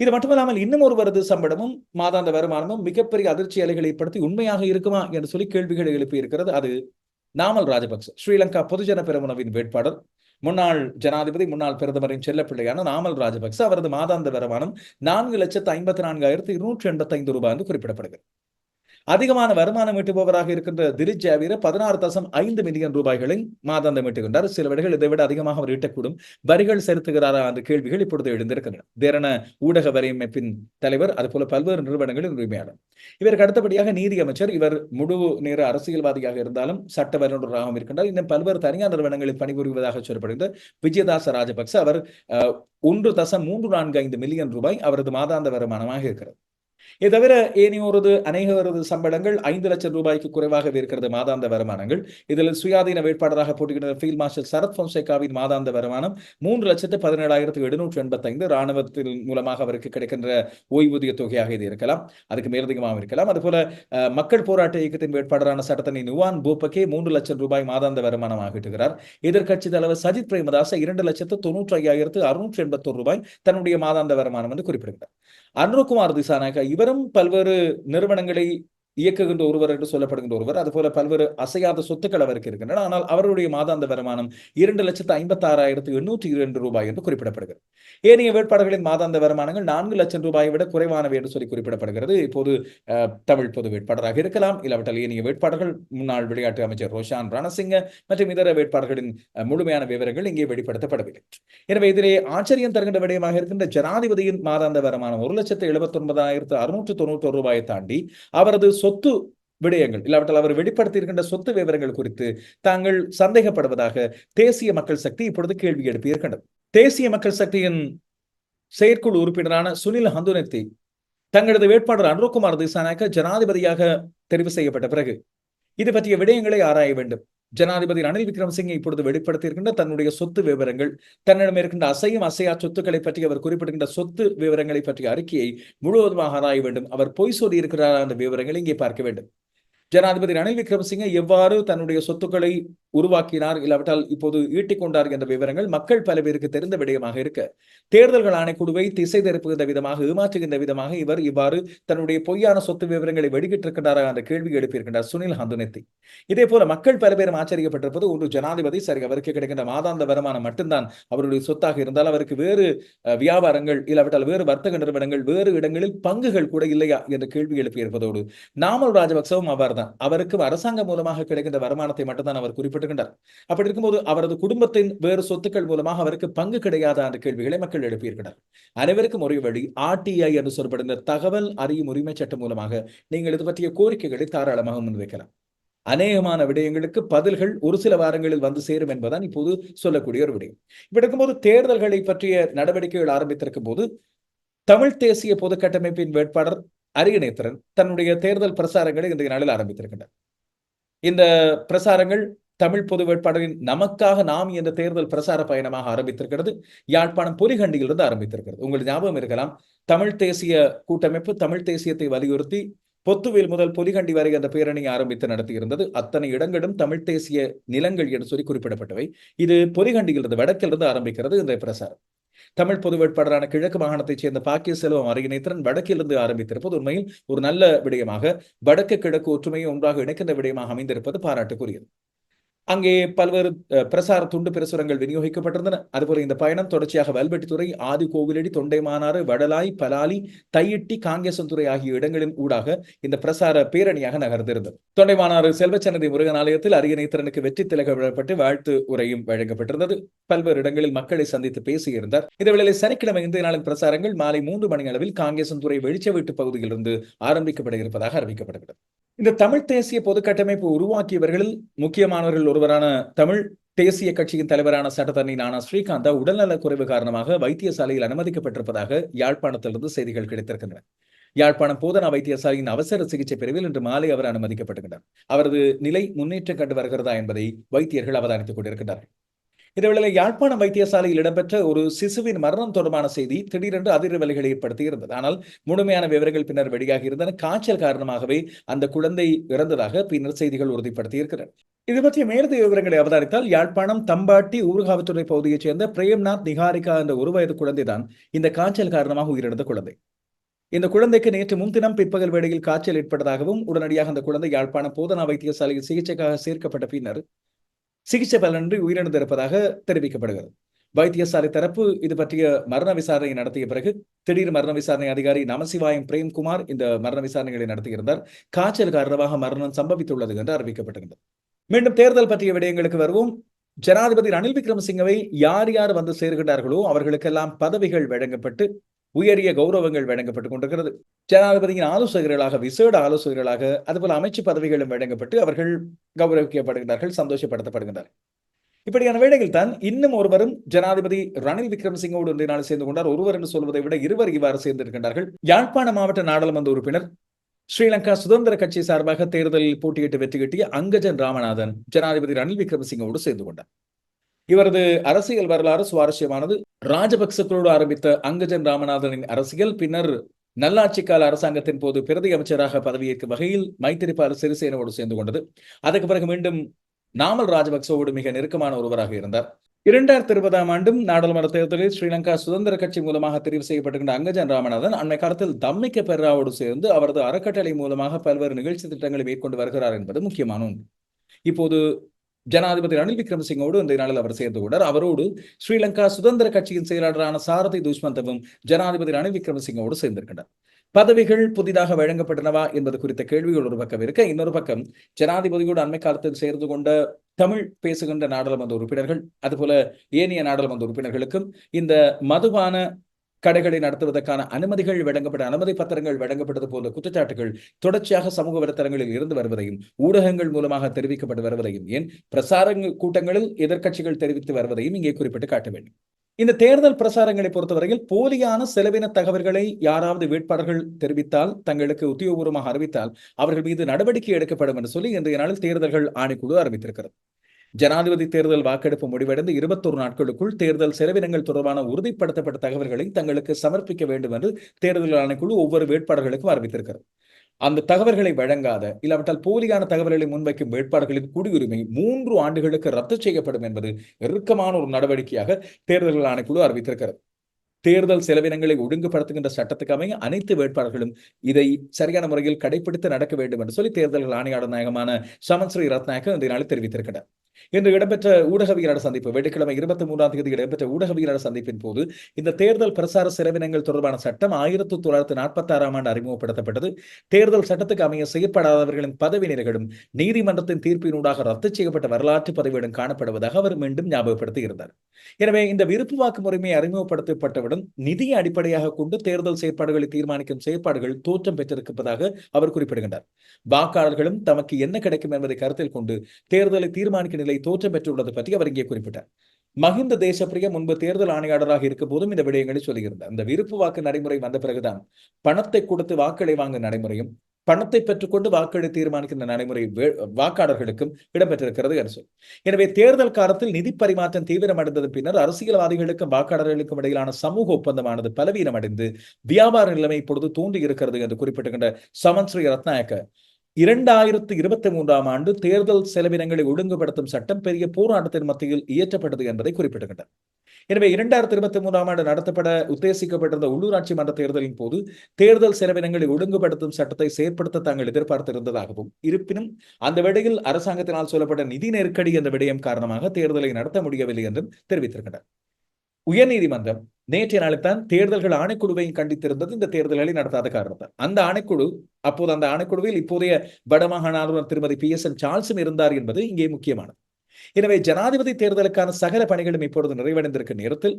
இது மட்டுமல்லாமல் இன்னும் ஒருவரது சம்பளமும் மாதாந்த வருமானமும் மிகப்பெரிய அதிர்ச்சி அலைகளை ஏற்படுத்தி உண்மையாக இருக்குமா என்று சொல்லி கேள்விகளை எழுப்பி இருக்கிறது அது நாமல் ராஜபக்ச. ஸ்ரீலங்கா பொதுஜன பெரமுனவின் வேட்பாளர் முன்னாள் ஜனாதிபதி முன்னாள் பிரதமரின் செல்லப்பிள்ளையான நாமல் ராஜபக்ச அவரது மாதாந்த வருமானம் நான்கு லட்சத்து ஐம்பத்தி நான்காயிரத்து இருநூற்றி எண்பத்தி ஐந்து ரூபாய் என்று குறிப்பிடப்படுகிறது. அதிகமான வருமானம் ஈட்டுபவராக இருக்கின்ற திலித் ஜாவீர பதினாறு தசம் ஐந்து மில்லியன் ரூபாய்களை மாதாந்தம் ஈட்டுகின்றார். சில வேளைகள் இதை விட அதிகமாக அவர் ஈட்டக்கூடும். வரிகள் செலுத்துகிறாரா அந்த கேள்விகள் இப்பொழுது எழுந்திருக்கின்றன. தேரண ஊடக வரையமைப்பின் தலைவர் அதுபோல பல்வேறு நிறுவனங்களின் உரிமையாளர். இவருக்கு அடுத்தபடியாக நீதி அமைச்சர் இவர் முழு நேர அரசியல்வாதியாக இருந்தாலும் சட்ட வல்லுநராகவும் இருக்கின்றார். இன்னும் பல்வேறு தனியார் நிறுவனங்களில் பணிபுரிவதாக சொல்லப்படுகின்ற விஜயதாச ராஜபக்ச அவர் ஒன்று தசம் மூன்று நான்கு ஐந்து மில்லியன் ரூபாய் அவரது மாதாந்த வருமானமாக இருக்கிறது. இதை தவிர ஏனையோரது அநேகரது சம்பளங்கள் ஐந்து லட்சம் ரூபாய்க்கு குறைவாகவே இருக்கிறது மாதாந்த வருமானங்கள். இதில் சுயாதீன வேட்பாளராக போட்டியிடுகிற ஃபீல்ட் மார்ஷல் சரத் பொன்சேகாவின் மாதாந்த வருமானம் மூன்று லட்சத்து பதினேழாயிரத்து எழுநூற்று எண்பத்தைந்து ராணுவத்தின் மூலமாக அவருக்கு கிடைக்கின்ற ஓய்வூதிய தொகையாக இது இருக்கலாம். அதுக்கு மேலதிகமாக இருக்கலாம். அதுபோல மக்கள் போராட்ட இயக்கத்தின் வேட்பாளரான சட்டத்தனி நுவான் பூப்பக்கே மூன்று லட்சம் ரூபாய் மாதாந்த வருமானமாக ஈட்டுகிறார். எதிர்க்கட்சி தலைவர் சஜித் பிரேமதாச இரண்டு லட்சத்து தொன்னூற்றி ஐயாயிரத்து அறுநூற்றி எண்பத்தொரு ரூபாய் தன்னுடைய மாதாந்த வருமானம் வந்து குறிப்பிடுகிறார். அனுர்குமார் திசாநாயக்கா இவரும் பல்வேறு நிறுவனங்களை இயக்குகின்ற ஒருவர் என்று சொல்லப்படுகின்ற ஒருவர். அதுபோல பல்வேறு அசையாத சொத்துக்கள் அவருக்கு இருக்கின்றன. ஆனால் அவருடைய மாதாந்த வருமானம் இரண்டு லட்சத்து ஐம்பத்தாறாயிரத்து எண்ணூற்றி இரண்டு ரூபாய் என்று குறிப்பிடப்படுகிறது. ஏனைய வேட்பாளர்களின் மாதாந்த வருமானங்கள் நான்கு லட்சம் ரூபாயை விட குறைவானவை என்று சொல்லி குறிப்பிடப்படுகிறது. இப்போது தமிழ் பொது வேட்பாளராக இருக்கலாம். இல்லாவிட்டால் ஏனைய வேட்பாளர்கள் முன்னாள் விளையாட்டு அமைச்சர் ரோஷான் ரணசிங்க மற்றும் இதர வேட்பாளர்களின் முழுமையான விவரங்கள் இங்கே வெளிப்படுத்தப்படவில்லை. எனவே இதிலே ஆச்சரியம் தருகின்ற விடயமாக இருக்கின்ற ஜனாதிபதியின் மாதாந்த வருமானம் ஒரு லட்சத்து எழுபத்தி ஒன்பதாயிரத்து அறுநூற்று தொண்ணூற்றி ரூபாயை தாண்டி அவரது சொத்து விடயங்கள் இல்லாவிட்டால் அவர் வெளிப்படுத்தி இருக்கின்ற சொத்து விவரங்கள் குறித்து தாங்கள் சந்தேகப்படுவதாக தேசிய மக்கள் சக்தி இப்பொழுது கேள்வி எழுப்பியிருக்கின்றது. தேசிய மக்கள் சக்தியின் செயற்குழு உறுப்பினரான சுனில் ஹந்துனத்தி தங்களது வேட்பாளர் அனுரகுமார் திசானாக ஜனாதிபதியாக தெரிவு செய்யப்பட்ட பிறகு இது பற்றிய விடயங்களை ஆராய வேண்டும். ஜனாதிபதி ரணில் விக்ரமசிங்கே இப்பொழுது வெளிப்படுத்தியிருக்கின்ற தன்னுடைய சொத்து விவரங்கள் தன்னிடம் இருக்கின்ற அசையும் அசையா சொத்துக்களை பற்றி அவர் குறிப்பிடுகின்ற சொத்து விவரங்களை பற்றிய அறிக்கையை முழுவதுமாக ஆராய வேண்டும். அவர் பொய் சொல்லி இருக்கிறார் அந்த விவரங்களை இங்கே பார்க்க வேண்டும். ஜனாதிபதி ரணில் விக்ரமசிங்கே எவ்வாறு தன்னுடைய சொத்துக்களை உருவாக்கினார் இல்லாவிட்டால் இப்போது ஈட்டிக் கொண்டார் என்ற விவரங்கள் மக்கள் பல பேருக்கு தெரிந்த விடயமாக இருக்க தேர்தல்கள் ஆணைக்குழுவை திசை திருப்புகின்ற விதமாக ஏமாற்றுகின்ற விதமாக இவர் இவ்வாறு தன்னுடைய பொய்யான சொத்து விவரங்களை வெளியிட்டிருக்கிறாரா என்ற கேள்வி எழுப்பியிருக்கின்றார் சுனில் ஹந்துனெத்தி. இதே போல மக்கள் பல பேரும் ஆச்சரியப்பட்டிருப்பது ஒன்று ஜனாதிபதி சரி அவருக்கு கிடைக்கின்ற மாதாந்த வருமானம் மட்டும்தான் அவருடைய சொத்தாக இருந்தால் அவருக்கு வேறு வியாபாரங்கள் இல்லாவிட்டால் வேறு வர்த்தக நிறுவனங்கள் வேறு இடங்களில் பங்குகள் கூட இல்லையா என்ற கேள்வி எழுப்பியிருப்பதோடு நாமல் ராஜபக்சவும் அவர் தான். அவருக்கு அரசாங்கம் மூலமாக கிடைக்கின்ற வருமானத்தை மட்டும்தான் அவர் குறிப்பிட்டுகின்றார் அப்படி இருக்கும்போது அவரது குடும்பத்தின் வேறு சொத்துக்கள் மூலமாக அவருக்கு பங்கு கிடையாதா என்ற கேள்விகளை மக்கள் எழுப்பியிருக்கிறார் அனைவருக்கும் ஒரே வழி ஆர்டிஐ என்று சொல்லப்படுகிற தகவல் அறியும் உரிமை சட்டம் மூலமாக நீங்கள் இது பற்றிய கோரிக்கைகளை தாராளமாக முன்வைக்கலாம். அநேகமான விடயங்களுக்கு பதில்கள் ஒரு சில வாரங்களில் வந்து சேரும் என்பதுதான் இப்போது சொல்லக்கூடிய ஒரு விடயம். இப்படி இருக்கும்போது தேர்தல்களை பற்றிய நடவடிக்கைகள் ஆரம்பித்திருக்கும் போது தமிழ் தேசிய பொது கட்டமைப்பின் வேட்பாளர் அரியநேத்திரன் தன்னுடைய தேர்தல் பிரசாரங்களை இன்றைய நாளில் ஆரம்பித்திருக்கின்றனர். இந்த பிரசாரங்கள் தமிழ் பொது வேட்பாளரின் நமக்காக நாம் என்ற தேர்தல் பிரசார பயணமாக ஆரம்பித்திருக்கிறது. யாழ்ப்பாணம் பொலிகண்டியிலிருந்து ஆரம்பித்திருக்கிறது. உங்களுக்கு ஞாபகம் இருக்கலாம் தமிழ் தேசிய கூட்டமைப்பு தமிழ் தேசியத்தை வலியுறுத்தி பொத்துவில் முதல் பொலிகண்டி வரை அந்த பேரணியை ஆரம்பித்து நடத்தியிருந்தது. அத்தனை இடங்களும் தமிழ் தேசிய நிலங்கள் என்று சொல்லி குறிப்பிடப்பட்டவை. இது பொலிகண்டியிலிருந்து வடக்கிலிருந்து ஆரம்பிக்கிறது இந்த பிரசாரம். தமிழ் பொது வேட்பாளரான கிழக்கு மாகாணத்தைச் சேர்ந்த பாக்கிய செல்வம் அருகினேத்திரன் வடக்கிலிருந்து ஆரம்பித்திருப்பது உண்மையில் ஒரு நல்ல விடயமாக வடக்கு கிழக்கு ஒற்றுமையை ஒன்றாக இணைக்கின்ற விடயமாக அமைந்திருப்பது பாராட்டுக்குரியது. அங்கே பல்வேறு பிரசார துண்டு பிரசுரங்கள் விநியோகிக்கப்பட்டிருந்தன. அதுபோல இந்த பயணம் தொடர்ச்சியாக வல்வெட்டித்துறை ஆதி கோவிலடி தொண்டைமானாறு வடலாய் பலாலி தையிட்டி காங்கேசன்துறை ஆகிய இடங்களின் ஊடாக இந்த பிரசார பேரணியாக நகர்ந்திருந்தது. தொண்டைமானாறு செல்வச்சன்னதி முருகன் ஆலயத்தில் வெற்றி திலக விழப்பட்டு வாழ்த்து உரையும் வழங்கப்பட்டிருந்தது. பல்வேறு இடங்களில் மக்களை சந்தித்து பேசியிருந்தார். இந்த வேளையில் சனிக்கிழமை இந்திய நாளின் பிரசாரங்கள் மாலை மூன்று மணி அளவில் காங்கேசன்துறை வெளிச்ச வீட்டு பகுதியிலிருந்து ஆரம்பிக்கப்பட இருப்பதாக அறிவிக்கப்படுகிறது இந்த தமிழ் தேசிய பொது கட்டமைப்பு உருவாக்கியவர்களில் முக்கியமானவர்கள் ஒருவரான தமிழ் தேசிய கட்சியின் தலைவரான சட்டத்தரணி நானா ஸ்ரீகாந்தா உடல்நலக் குறைவு காரணமாக வைத்தியசாலையில் அனுமதிக்கப்பட்டிருப்பதாக யாழ்ப்பாணத்திலிருந்து செய்திகள் கிடைத்திருக்கின்றன. யாழ்ப்பாணம் போதனா வைத்தியசாலையின் அவசர சிகிச்சை பிரிவில் இன்று மாலை அவர் அனுமதிக்கப்பட்டுகின்றார். அவரது நிலை முன்னேற்றம் கண்டு வருகிறதா என்பதை வைத்தியர்கள் அவதானித்துக் கொண்டிருக்கிறார்கள் இதேவேளை யாழ்ப்பாணம் வைத்தியசாலையில் இடம்பெற்ற ஒரு சிசுவின் மரணம் தொடர்பான செய்தி திடீரென்று அதிர்வலைகளை ஏற்படுத்தியிருந்தது ஆனால் முழுமையான விவரங்கள் பின்னர் வெளியாகி இருந்தன. காய்ச்சல் காரணமாகவே அந்த குழந்தை இறந்ததாக பின்னர் செய்திகள் உறுதிப்படுத்தியிருக்கிறார் இது பற்றிய மேலதிக விவரங்களை அவதானித்தால் யாழ்ப்பாணம் தம்பாட்டி ஊர்காவத்துறை பகுதியைச் சேர்ந்த பிரேம்நாத் நிகாரிகா என்ற ஒரு வயது குழந்தைதான் இந்த காய்ச்சல் காரணமாக உயிரிழந்த குழந்தை. இந்த குழந்தைக்கு நேற்று முன்தினம் பிற்பகல் வேளையில் காய்ச்சல் ஏற்பட்டதாகவும் உடனடியாக அந்த குழந்தை யாழ்ப்பாணம் போதனா வைத்தியசாலையில் சிகிச்சைக்காக சேர்க்கப்பட்ட பின்னர் சிகிச்சை பலனின்றி உயிரிழந்திருப்பதாக தெரிவிக்கப்படுகிறது. வைத்தியசாலை தரப்பு இது பற்றிய மரண விசாரணை நடத்திய பிறகு திடீர் மரண விசாரணை அதிகாரி நமசிவாயம் பிரேம்குமார் இந்த மரண விசாரணைகளை நடத்தியிருந்தார். காய்ச்சல் காரணமாக மரணம் சம்பவித்துள்ளது என்று அறிவிக்கப்பட்டிருந்தது. மீண்டும் தேர்தல் பற்றிய விடயங்களுக்கு வருவோம். ஜனாதிபதி ரணில் விக்ரமசிங்கவை யார் யார் வந்து சேர்கின்றார்களோ அவர்களுக்கெல்லாம் பதவிகள் வழங்கப்பட்டு உயரிய கௌரவங்கள் வழங்கப்பட்டுக் கொண்டிருக்கிறது. ஜனாதிபதியின் ஆலோசகர்களாக விசேட ஆலோசகர்களாக அதுபோல அமைச்சு பதவிகளும் வழங்கப்பட்டு அவர்கள் கௌரவிக்கப்படுகின்றார்கள் சந்தோஷப்படுத்தப்படுகின்றனர். இப்படியான வேளையில் தான் இன்னும் ஒருவரும் ஜனாதிபதி ரணில் விக்ரமசிங்கோடு இன்றைய நாள் சேர்ந்து கொண்டார். ஒருவர் என்று சொல்வதை விட இருவர் இவ்வாறு சேர்ந்திருக்கின்றார்கள். யாழ்ப்பாண மாவட்ட நாடாளுமன்ற உறுப்பினர் ஸ்ரீலங்கா சுதந்திர கட்சி சார்பாக தேர்தலில் போட்டியிட்டு வெற்றி கிட்டிய அங்கஜன் ராமநாதன் ஜனாதிபதி ரணில் விக்ரமசிங்கோடு சேர்ந்து கொண்டார். இவரது அரசியல் வரலாறு சுவாரஸ்யமானது. ராஜபக்சக்களோடு ஆரம்பித்த அங்கஜன் ராமநாதனின் அரசியல் பின்னர் நல்லாட்சி கால அரசாங்கத்தின் போது பிரதி அமைச்சராக பதவியேற்கும் வகையில் மைத்திரிபால சிறிசேனோடு சேர்ந்து கொண்டது. அதற்கு பிறகு மீண்டும் நாமல் ராஜபக்சவோடு மிக நெருக்கமான ஒருவராக இருந்தார். இரண்டாயிரத்தி இருபதாம் ஆண்டும் நாடாளுமன்ற தேர்தலில் ஸ்ரீலங்கா சுதந்திர கட்சி மூலமாக தெரிவு செய்யப்பட்டிருந்த அங்கஜன் ராமநாதன் அண்மை காலத்தில் தம்மிக்க பெர்ராவோடு சேர்ந்து அவரது அறக்கட்டளை மூலமாக பல்வேறு நிகழ்ச்சி திட்டங்களை மேற்கொண்டு வருகிறார் என்பது முக்கியமான ஒன்று. இப்போது ஜனாதிபதி ரணில் விக்ரமசிங்கோடு இந்த நாளில் அவர் சேர்ந்து கொண்டார். அவரோடு ஸ்ரீலங்கா சுதந்திர கட்சியின் செயலாளரான சாரதி துஷ்மந்தவும் ஜனாதிபதி ரணில் விக்ரமசிங்கோடு சேர்ந்திருக்கின்றார் பதவிகள் புதிதாக வழங்கப்பட்டனவா என்பது குறித்த கேள்விகள் ஒரு பக்கம் இருக்க இன்னொரு பக்கம் ஜனாதிபதியோடு அண்மை காலத்தில் சேர்ந்து கொண்ட தமிழ் பேசுகின்ற நாடாளுமன்ற உறுப்பினர்கள் அதுபோல ஏனைய நாடாளுமன்ற உறுப்பினர்களுக்கும் இந்த மதுபான கடைகளை நடத்துவதற்கான அனுமதிகள் வழங்கப்பட்ட அனுமதி பத்திரங்கள் வழங்கப்பட்டது போன்ற குற்றச்சாட்டுகள் தொடர்ச்சியாக சமூக வலைத்தளங்களில் இருந்து வருவதையும் ஊடகங்கள் மூலமாக தெரிவிக்கப்பட்டு வருவதையும் ஏன் பிரசார கூட்டங்களில் எதிர்க்கட்சிகள் தெரிவித்து வருவதையும் இங்கே குறிப்பிட்டு காட்ட வேண்டும். இந்த தேர்தல் பிரசாரங்களை பொறுத்தவரையில் போலியான செலவின தகவல்களை யாராவது வேட்பாளர்கள் தெரிவித்தால் தங்களுக்கு உத்தியோகபூர்வமாக அறிவித்தால் அவர்கள் மீது நடவடிக்கை எடுக்கப்படும் என்று சொல்லி இன்றைய நாளில் தேர்தல்கள் ஆணைக்குழு அறிவித்திருக்கிறது. ஜனாதிபதி தேர்தல் வாக்கெடுப்பு முடிவடைந்து இருபத்தொரு நாட்களுக்குள் தேர்தல் செலவினங்கள் தொடர்பான உறுதிப்படுத்தப்பட்ட தகவல்களை தங்களுக்கு சமர்ப்பிக்க வேண்டும் என்று தேர்தல் ஆணைக்குழு ஒவ்வொரு வேட்பாளர்களுக்கும் அறிவித்திருக்கிறது. அந்த தகவல்களை வழங்காத இல்லாவிட்டால் போலியான தகவல்களை முன்வைக்கும் வேட்பாளர்களின் குடியுரிமை மூன்று ஆண்டுகளுக்கு ரத்து செய்யப்படும் என்பது இறுக்கமான ஒரு நடவடிக்கையாக தேர்தல் ஆணைக்குழு அறிவித்திருக்கிறது. தேர்தல் செலவினங்களை ஒழுங்குபடுத்துகின்ற சட்டத்துக்கு அமைய அனைத்து வேட்பாளர்களும் இதை சரியான முறையில் கடைபிடித்து நடக்க வேண்டும் என்று சொல்லி தேர்தல்கள் ஆணையாளர் நாயகமான சமன் ஸ்ரீ ரத்நாயக்க இந்த நாளில் தெரிவித்திருக்கிறார். இன்று இடம்பெற்ற ஊடகவியலாளர் சந்திப்பு வெள்ளிக்கிழமை இருபத்தி மூன்றாம் தேதி இடம்பெற்ற ஊடகவியலாளர் சந்திப்பின் போது இந்த தேர்தல் பிரசார செலவினங்கள் தொடர்பான சட்டம் ஆயிரத்தி தொள்ளாயிரத்தி நாற்பத்தி ஆறாம் ஆண்டு அறிமுகப்படுத்தப்பட்டது. தேர்தல் சட்டத்துக்கு அமைய செய்யப்படாதவர்களின் பதவி நிலைகளும் நீதிமன்றத்தின் தீர்ப்பினூடாக ரத்து செய்யப்பட்ட வரலாற்று பதவிகளும் காணப்படுவதாக அவர் மீண்டும் ஞாபகப்படுத்தி இருந்தார் எனவே இந்த விருப்பு வாக்கு முறைமை அறிமுகப்படுத்தப்பட்டவுடன் நிதியை அடிப்படையாக கொண்டு தேர்தல் செயற்பாடுகளை தீர்மானிக்கும் செயற்பாடுகள் தோற்றம் பெற்றிருப்பதாக அவர் குறிப்பிடுகின்றார். வாக்காளர்களும் தமக்கு என்ன கிடைக்கும் என்பதை கருத்தில் கொண்டு தேர்தலை தீர்மானிக்க நிலை தோற்றம் பெற்றுள்ளது பற்றி அவர் இங்கே குறிப்பிட்டார். மஹிந்த தேசப்பிரிய முன்பு தேர்தல் ஆணையாளராக இருக்க போதும் இந்த விடயங்களை சொல்லியிருந்தார். இந்த விருப்பு வாக்கு நடைமுறை வந்த பிறகுதான் பணத்தை கொடுத்து வாக்களை வாங்கும் நடைமுறையும் பணத்தை பெற்றுக்கொண்டு வாக்களை தீர்மானிக்கின்ற நடைமுறை வாக்காளர்களுக்கும் இடம்பெற்றிருக்கிறது என்று சொல். எனவே தேர்தல் காலத்தில் நிதி பரிமாற்றம் தீவிரமடைந்தது பின்னர் அரசியல்வாதிகளுக்கும் வாக்காளர்களுக்கும் இடையிலான சமூக ஒப்பந்தமானது பலவீனமடைந்து வியாபார நிலைமை இப்பொழுது தோன்றி இருக்கிறது என்று குறிப்பிட்டுகின்ற சமன் ஸ்ரீ ரத்நாயக்க இரண்டாயிரத்து இருபத்தி மூன்றாம் ஆண்டு தேர்தல் செலவினங்களை ஒழுங்குபடுத்தும் சட்டம் பெரிய போராட்டத்தின் மத்தியில் இயற்றப்பட்டது என்பதை குறிப்பிடுகின்றனர் எனவே இரண்டாயிரத்தி இருபத்தி மூன்றாம் ஆண்டு நடத்தப்பட உத்தேசிக்கப்பட்டிருந்த உள்ளூராட்சி மன்ற தேர்தலின் போது தேர்தல் செலவினங்களை ஒழுங்குபடுத்தும் சட்டத்தை செயற்படுத்த தாங்கள் எதிர்பார்த்திருந்ததாகவும் இருப்பினும் அந்த விடையில் அரசாங்கத்தினால் சொல்லப்பட்ட நிதி நெருக்கடி என்ற விடயம் காரணமாக தேர்தலை நடத்த முடியவில்லை என்றும் தெரிவித்திருக்கின்றனர். உயர்நீதிமன்றம் நேற்றைய நாளைத்தான் தேர்தல்கள் ஆணைக்குழுவையும் கண்டித்திருந்தது. இந்த தேர்தல்களை நடத்தாத காரணத்தால் அந்த ஆணைக்குழு அப்போது அந்த ஆணைக்குழுவில் இப்போதைய வடமாகாண ஆளுநர் திருமதி பி எஸ் என் சார்ல்ஸும் இருந்தார் என்பது இங்கே முக்கியமானது. எனவே ஜனாதிபதி தேர்தலுக்கான சகல பணிகளும் இப்பொழுது நிறைவடைந்திருக்கும் நேரத்தில்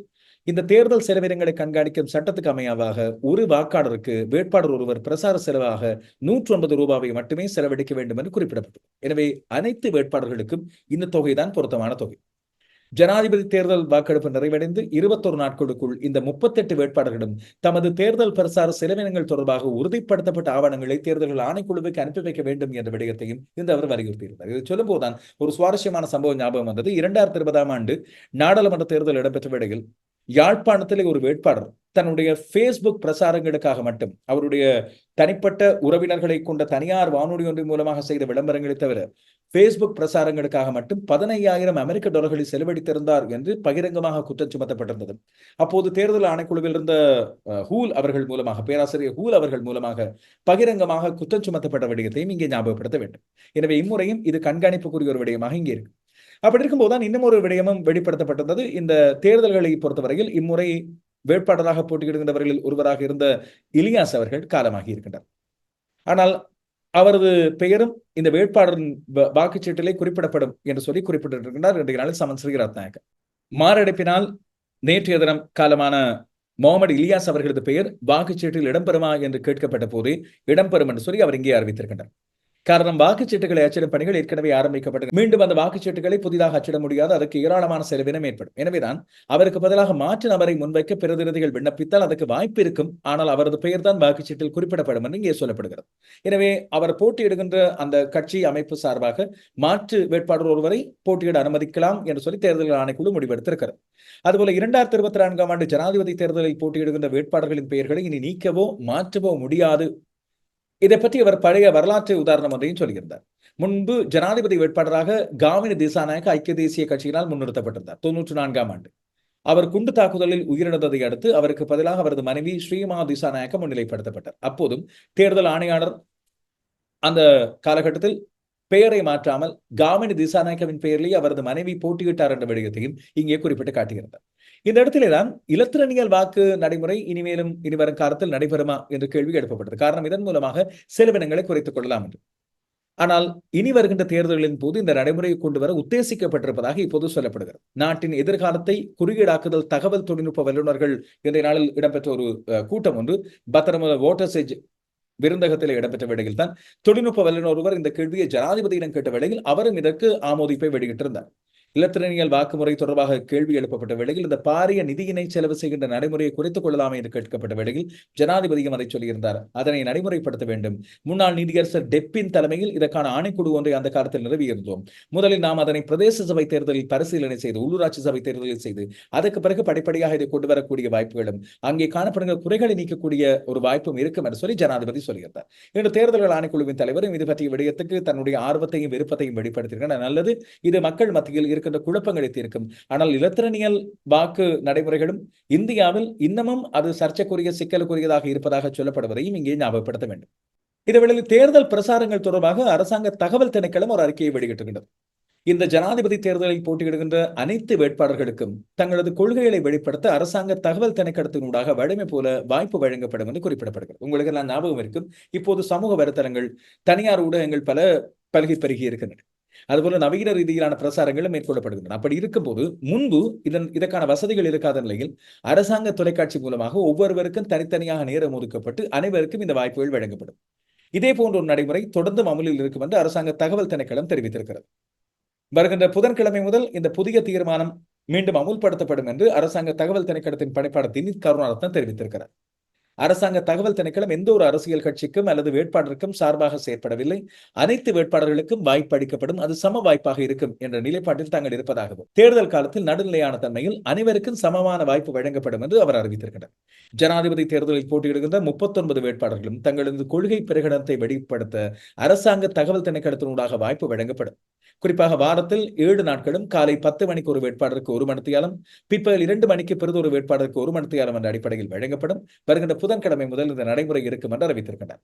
இந்த தேர்தல் செலவினங்களை கண்காணிக்கும் சட்டத்துக்கு அமையாவாக ஒரு வாக்காளருக்கு வேட்பாளர் ஒருவர் பிரசார செலவாக நூற்று ஐம்பது ரூபாவை மட்டுமே செலவழிக்க வேண்டும் என்று குறிப்பிடப்பட்டது. எனவே அனைத்து வேட்பாளர்களுக்கும் இந்த தொகைதான் பொருத்தமான தொகை. ஜனாதிபதி தேர்தல் வாக்கெடுப்பு நிறைவடைந்து இருபத்தொரு நாட்களுக்குள் இந்த முப்பத்தெட்டு வேட்பாளர்களும் தமது தேர்தல் பிரசார செலவினங்கள் தொடர்பாக உறுதிப்படுத்தப்பட்ட ஆவணங்களை தேர்தல்கள் ஆணைக்குழுவுக்கு அனுப்பி வைக்க வேண்டும் என்ற விடயத்தையும் இந்த அவர் வலியுறுத்தியிருந்தார். இது சொல்லும் போதுதான் ஒரு சுவாரஸ்யமான சம்பவம் ஞாபகம் வந்தது. இரண்டாயிரத்தி இருபதாம் ஆண்டு நாடாளுமன்ற தேர்தல் இடம்பெற்ற வேளையில் யாழ்ப்பாணத்திலே ஒரு வேட்பாளர் தன்னுடைய ஃபேஸ்புக் பிரசாரங்களுக்காக மட்டும் அவருடைய தனிப்பட்ட உறவினர்களை கொண்ட தனியார் வானொலி ஒன்றின் மூலமாக செய்த விளம்பரங்களை தவிர ஃபேஸ்புக் பிரசாரங்களுக்காக மட்டும் பதினையாயிரம் அமெரிக்க டாலர்களை செலவழித்திருந்தார் என்று பகிரங்கமாக குற்றம் சுமத்தப்பட்டிருந்தது. அப்போது தேர்தல் ஆணைக்குழுவில் இருந்த ஹூல் அவர்கள் மூலமாக பேராசிரியர் ஹூல் அவர்கள் மூலமாக பகிரங்கமாக குற்றம் சுமத்தப்பட்ட விடயத்தையும் இங்கே ஞாபகப்படுத்த வேண்டும். எனவே இம்முறையும் இது கண்காணிப்புக்குரிய ஒரு விடயமாக இங்கே இருக்கு. அப்படி இருக்கும்போது தான் இன்னும் ஒரு விடயமும் வெளிப்படுத்தப்பட்டிருந்தது. இந்த தேர்தல்களை பொறுத்தவரையில் இம்முறை வேட்பாளராக போட்டியிடுகின்றவர்களில் ஒருவராக இருந்த இலியாஸ் அவர்கள் காலமாகி இருக்கின்றார். ஆனால் அவரது பெயரும் இந்த வேட்பாளரின் வாக்குச்சீட்டிலே குறிப்பிடப்படும் என்று சொல்லி குறிப்பிட்டிருக்கின்றார். இன்றைய நாளில் சமன் ஸ்ரீராத்நாயக்க மாரடைப்பினால் நேற்றைய தினம் காலமான முகமது இலியாஸ் அவர்களது பெயர் வாக்குச்சீட்டில் இடம்பெறுமா என்று கேட்கப்பட்ட போதே இடம்பெறும் என்று சொல்லி அவர் இங்கே அறிவித்திருக்கின்றார். காரணம் வாக்குச்சீட்டுகளை அச்சிடும் பணிகள் ஏற்கனவே ஆரம்பிக்கப்பட்டது மீண்டும் அந்த வாக்குச்சீட்டுகளை புதிதாக அச்சிட முடியாது. அதற்கு ஏராளமான செலவினம் ஏற்படும். எனவேதான் அவருக்கு பதிலாக மாற்று நபரை முன்வைக்க பிரதிநிதிகள் விண்ணப்பித்தால் அதற்கு வாய்ப்பு இருக்கும். ஆனால் அவரது பெயர் தான் வாக்குச்சீட்டில் குறிப்பிடப்படும் என்று இங்கே சொல்லப்படுகிறது. எனவே அவர் போட்டியிடுகின்ற அந்த கட்சி அமைப்பு சார்பாக மாற்று வேட்பாளர் ஒருவரை போட்டியிட அனுமதிக்கலாம் என்று சொல்லி தேர்தல் ஆணைக்குழு முடிவெடுத்திருக்கிறது. அதுபோல இரண்டாயிரத்தி இருபத்தி நான்காம் ஆண்டு ஜனாதிபதி தேர்தலில் போட்டியிடுகின்ற வேட்பாளர்களின் பெயர்களை இனி நீக்கவோ மாற்றவோ முடியாது. இதை பற்றி அவர் பழைய வரலாற்று உதாரணம் ஒன்றையும் சொல்லியிருந்தார். முன்பு ஜனாதிபதி வேட்பாளராக காவினி தேசாநாயக ஐக்கிய தேசிய கட்சியினால் முன்னிறுத்தப்பட்டிருந்தார் தொன்னூற்றி நான்காம் ஆண்டு. அவர் குண்டு தாக்குதலில் உயிரிழந்ததை அடுத்து அவருக்கு பதிலாக அவரது மனைவி ஸ்ரீமா திசாநாயக்க முன்னிலைப்படுத்தப்பட்டார். அப்போதும் தேர்தல் ஆணையாளர் அந்த காலகட்டத்தில் பெயரை மாற்றாமல் காமினி திசாநாயக்கவின் பெயரிலேயே அவரது மனைவி போட்டியிட்டார் என்ற விடயத்தையும் இங்கே குறிப்பிட்டு காட்டியிருந்தார். இந்த இடத்திலே தான் இலத்திரனியல் வாக்கு நடைமுறை இனிமேலும் இனிவரும் காலத்தில் நடைபெறுமா என்ற கேள்வி எழுப்பப்பட்டது. காரணம் இதன் மூலமாக செலவினங்களை குறைத்துக் கொள்ளலாம் என்று. ஆனால் இனி வருகின்ற தேர்தல்களின் போது இந்த நடைமுறையை கொண்டு வர உத்தேசிக்கப்பட்டிருப்பதாக இப்போது சொல்லப்படுகிறது. நாட்டின் எதிர்காலத்தை குறியீடாக்குதல் தகவல் தொழில்நுட்ப வல்லுநர்கள் இன்றைய நாளில் இடம்பெற்ற ஒரு கூட்டம் ஒன்று பத்திரம வாட்டர்ஸ் விருந்தகத்தில் இடம்பெற்ற வேளையில் தான் தொழில்நுட்ப வல்லுநர் ஒருவர் இந்த கேள்வியை ஜனாதிபதியிடம் கேட்ட வேளையில் அவரும் இதற்கு ஆமோதிப்பை வெளியிட்டிருந்தார். இலத்திரனியல் வாக்குமுறை தொடர்பாக கேள்வி எழுப்பப்பட்ட வேளையில் இந்த பாரிய நிதியினை செலவு செய்கின்ற நடைமுறையை குறைத்துக் கொள்ளலாமே என்று கேட்கப்பட்ட வேளையில் ஜனாதிபதியும் அதை சொல்லியிருந்தார். அதனை நடைமுறைப்படுத்த வேண்டும். முன்னாள் நீதியரசர் டெப்பின் தலைமையில் இதற்கான ஆணைக்குழு ஒன்றை அந்த காலத்தில் நிறுவியிருந்தோம். முதலில் நாம் அதனை பிரதேச சபை தேர்தலில் பரிசீலனை செய்து உள்ளூராட்சி சபை தேர்தலில் செய்து அதற்கு பிறகு படிப்படியாக இதை கொண்டு வரக்கூடிய வாய்ப்புகளும் அங்கே காணப்படுகிற குறைகளை நீக்கக்கூடிய ஒரு வாய்ப்பும் இருக்கும் என்று சொல்லி ஜனாதிபதி சொல்லியிருந்தார். இன்று தேர்தல்கள் ஆணைக்குழுவின் தலைவரும் இது பற்றிய விடயத்துக்கு தன்னுடைய ஆர்வத்தையும் விருப்பத்தையும் வெளிப்படுத்தியிருக்கிறார். நல்லது. இது மக்கள் மத்தியில் இருக்கின்ற குழப்பங்களை தீர்க்கும். ஆனால் இலத்திரனியல் வாக்கு நடைமுறைகளும் இந்தியாவில் இன்னமும் அது சர்ச்சைக்குரிய சிக்கலுக்குரியதாக இருப்பதாக சொல்லப்படுவதையும் இங்கே ஞாபகப்படுத்த வேண்டும். இதேவேளையில் தேர்தல் பிரசாரங்கள் தொடர்பாக அரசாங்க தகவல் திணைக்களம் ஒரு அறிக்கையை வெளியிட்டிருக்கின்றது இந்த ஜனாதிபதி தேர்தலில் போட்டியிடுகின்ற அனைத்து வேட்பாளர்களுக்கும் தங்களது கொள்கைகளை வெளிப்படுத்த அரசாங்க தகவல் திணைக்களத்தினூடாக வலிமை போல வாய்ப்பு வழங்கப்படும் என்று குறிப்பிடப்படுகிறது. உங்களுக்கு எல்லாம் ஞாபகம் இருக்கும். இப்போது சமூக வலைத்தளங்கள் தனியார் ஊடகங்கள் பல பல்கி பெருகி இருக்கின்றன. அதுபோல நவீன ரீதியிலான பிரசாரங்களும் மேற்கொள்ளப்படுகின்றன. அப்படி இருக்கும்போது முன்பு இதன் இதற்கான வசதிகள் இருக்காத நிலையில் அரசாங்க தொலைக்காட்சி மூலமாக ஒவ்வொருவருக்கும் தனித்தனியாக நேரம் ஒதுக்கப்பட்டு அனைவருக்கும் இந்த வாய்ப்புகள் வழங்கப்படும். இதே போன்ற ஒரு நடைமுறை தொடர்ந்து அமலில் இருக்கும் என்று அரசாங்க தகவல் திணைக்களம் தெரிவித்திருக்கிறது. வருகின்ற புதன்கிழமை முதல் இந்த புதிய தீர்மானம் மீண்டும் அமுல்படுத்தப்படும் என்று அரசாங்க தகவல் திணைக்களத்தின் பணிப்பாளர் தினீத் கருணாரத்னம் தெரிவித்திருக்கிறார். அரசாங்க தகவல் திணைக்களம் எந்த ஒரு அரசியல் கட்சிக்கும் அல்லது வேட்பாளருக்கும் சார்பாக செயற்படவில்லை. அனைத்து வேட்பாளர்களுக்கும் வாய்ப்பு அளிக்கப்படும். அது சம வாய்ப்பாக இருக்கும் என்ற நிலைப்பாட்டில் தாங்கள் இருப்பதாகவும் தேர்தல் காலத்தில் நடுநிலையான தன்மையில் அனைவருக்கும் சமமான வாய்ப்பு வழங்கப்படும் என்று அவர் அறிவித்திருக்கிறார். ஜனாதிபதி தேர்தலில் போட்டியிடுகின்ற முப்பத்தொன்பது வேட்பாளர்களும் தங்களது கொள்கை பிரகடனத்தை வெளிப்படுத்த அரசாங்க தகவல் திணைக்களத்தினூடாக வாய்ப்பு வழங்கப்படும். குறிப்பாக வாரத்தில் ஏழு நாட்களும் காலை பத்து மணிக்கு ஒரு வேட்பாளருக்கு ஒரு மணித்தியாலம் பிற்பகல் இரண்டு மணிக்கு பிறகு ஒரு வேட்பாளருக்கு ஒரு மணித்தியாலம் என்ற அடிப்படையில் வழங்கப்படும். வருகின்ற புதன்கிழமை முதல் இந்த நடைமுறை இருக்கும் என்று அறிவித்திருக்கின்றனர்.